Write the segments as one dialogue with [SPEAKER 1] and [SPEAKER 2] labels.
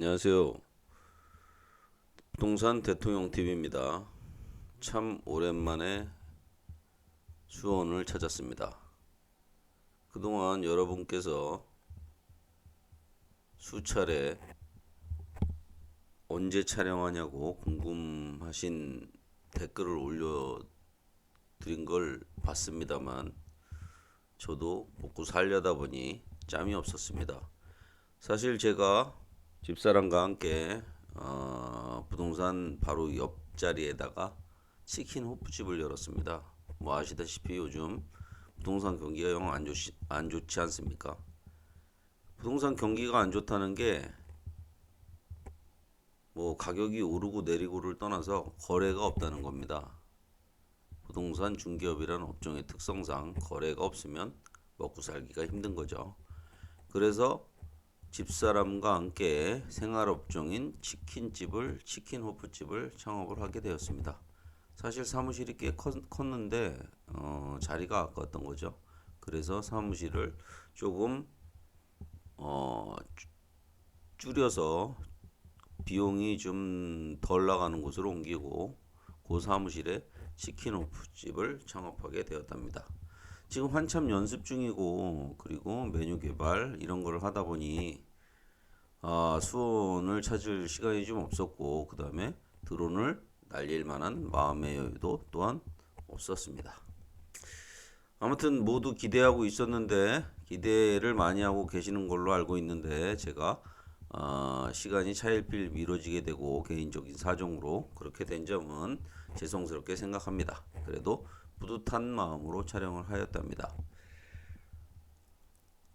[SPEAKER 1] 안녕하세요. 부동산 대통령 TV입니다. 참 오랜만에 수원을 찾았습니다. 그동안 여러분께서 수차례 언제 촬영하냐고 궁금하신 댓글을 올려드린 걸 봤습니다만 저도 먹고 살려다 보니 짬이 없었습니다. 사실 제가 집사람과 함께 어, 부동산 바로 옆자리에다가 치킨 호프집을 열었습니다. 뭐 아시다시피 요즘 부동산 경기가 영 안 좋지, 안 좋지 않습니까? 부동산 경기가 안 좋다는 게 뭐 가격이 오르고 내리고를 떠나서 거래가 없다는 겁니다. 부동산 중개업이라는 업종의 특성상 거래가 없으면 먹고 살기가 힘든 거죠. 그래서 집사람과 함께 생활업종인 치킨집을 치킨호프집을 창업을 하게 되었습니다. 사실 사무실이 꽤 컸, 컸는데 어, 자리가 아까웠던 거죠. 그래서 사무실을 조금 어, 줄- 줄여서 비용이 좀 덜 나가는 곳으로 옮기고 그 사무실에 치킨호프집을 창업하게 되었답니다. 지금 한참 연습 중이고 그리고 메뉴 개발 이런 거를 하다 보니 아, 수원을 찾을 시간이 좀 없었고 그 다음에 드론을 날릴 만한 마음의 여유도 또한 없었습니다. 아무튼 모두 기대하고 있었는데 기대를 많이 하고 계시는 걸로 알고 있는데 제가 아, 시간이 차일필 미뤄지게 되고 개인적인 사정으로 그렇게 된 점은 죄송스럽게 생각합니다. 그래도 뿌듯한 마음으로 촬영을 하였답니다.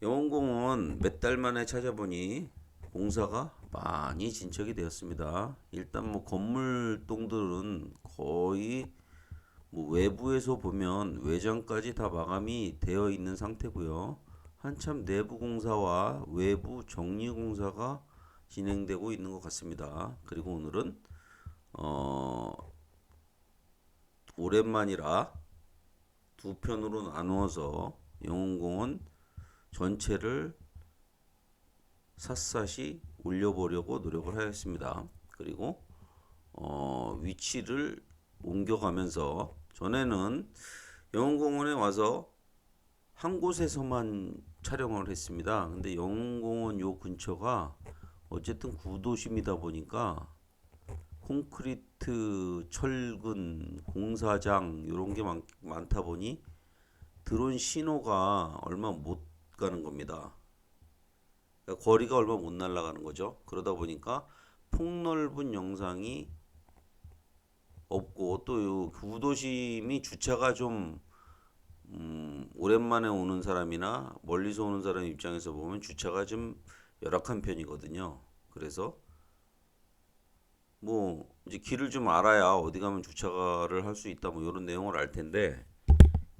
[SPEAKER 1] 영원공원 몇달 만에 찾아보니 공사가 많이 진척이 되었습니다. 일단 뭐 건물동들은 거의 뭐 외부에서 보면 외장까지 다 마감이 되어 있는 상태고요. 한참 내부 공사와 외부 정리 공사가 진행되고 있는 것 같습니다. 그리고 오늘은 어 오랜만이라 두 편으로 나누어서 영웅공원 전체를 샅샅이 올려보려고 노력을 하였습니다. 그리고 어, 위치를 옮겨가면서 전에는 영웅공원에 와서 한 곳에서만 촬영을 했습니다. 근데 영웅공원 요 근처가 어쨌든 구도심이다 보니까 콘크리트, 철근, 공사장 이런 게 많, 많다 보니 드론 신호가 얼마 못 가는 겁니다. 그러니까 거리가 얼마 못 날아가는 거죠. 그러다 보니까 폭넓은 영상이 없고 또요 구도심이 주차가 좀 음, 오랜만에 오는 사람이나 멀리서 오는 사람 입장에서 보면 주차가 좀 열악한 편이거든요. 그래서 뭐 이제 길을 좀 알아야 어디 가면 주차를 할 수 있다 뭐 이런 내용을 알 텐데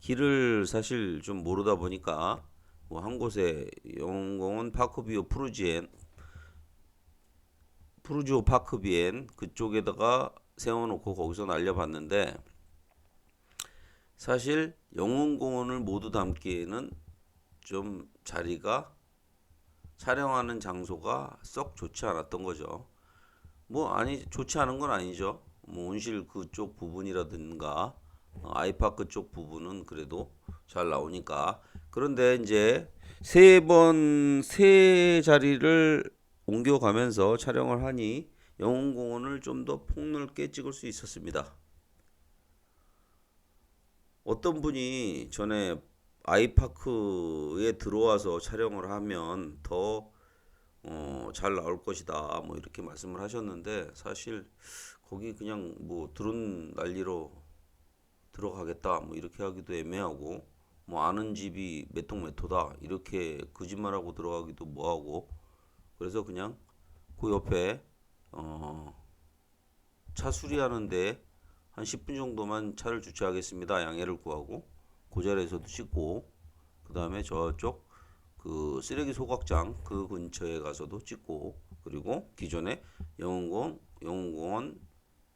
[SPEAKER 1] 길을 사실 좀 모르다 보니까 뭐 한 곳에 영공원 파크비오 프루지엔 프루지오 파크비엔 그쪽에다가 세워놓고 거기서 날려봤는데 사실 영웅공원을 모두 담기에는 좀 자리가 촬영하는 장소가 썩 좋지 않았던 거죠. 뭐 아니 좋지 않은 건 아니죠. 뭐 온실 그쪽 부분이라든가 어, 아이파크 쪽 부분은 그래도 잘 나오니까 그런데 이제 세 번 세 자리를 옮겨가면서 촬영을 하니 영웅공원을 좀 더 폭넓게 찍을 수 있었습니다. 어떤 분이 전에 아이파크에 들어와서 촬영을 하면 더 어, 잘 나올 것이다. 뭐 이렇게 말씀을 하셨는데 사실 거기 그냥 뭐 드론 난리로 들어가겠다. 뭐 이렇게 하기도 애매하고 뭐 아는 집이 몇동몇호다. 이렇게 거짓말하고 들어가기도 뭐하고. 그래서 그냥 그 옆에 어, 차 수리하는데 한 10분 정도만 차를 주차하겠습니다. 양해를 구하고 그 자리에서도 찍고. 그 다음에 저쪽 그 쓰레기 소각장 그 근처에 가서도 찍고. 그리고 기존에 영웅공원 영웅공원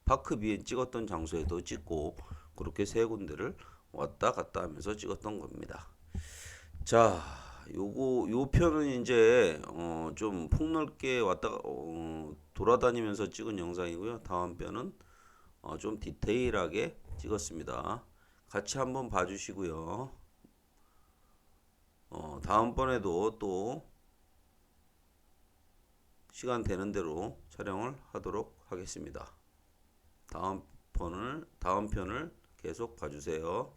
[SPEAKER 1] 파크비에 찍었던 장소에도 찍고. 그렇게 세 군데를 왔다 갔다 하면서 찍었던 겁니다. 자 요거 요 편은 이제 어, 좀 폭넓게 왔다가 어, 돌아다니면서 찍은 영상이고요. 다음 편은 어, 좀 디테일하게 찍었습니다. 같이 한번 봐주시고요. 어, 다음번에도 또 시간 되는 대로 촬영을 하도록 하겠습니다. 다음 편을 다음 편을 계속 봐주세요.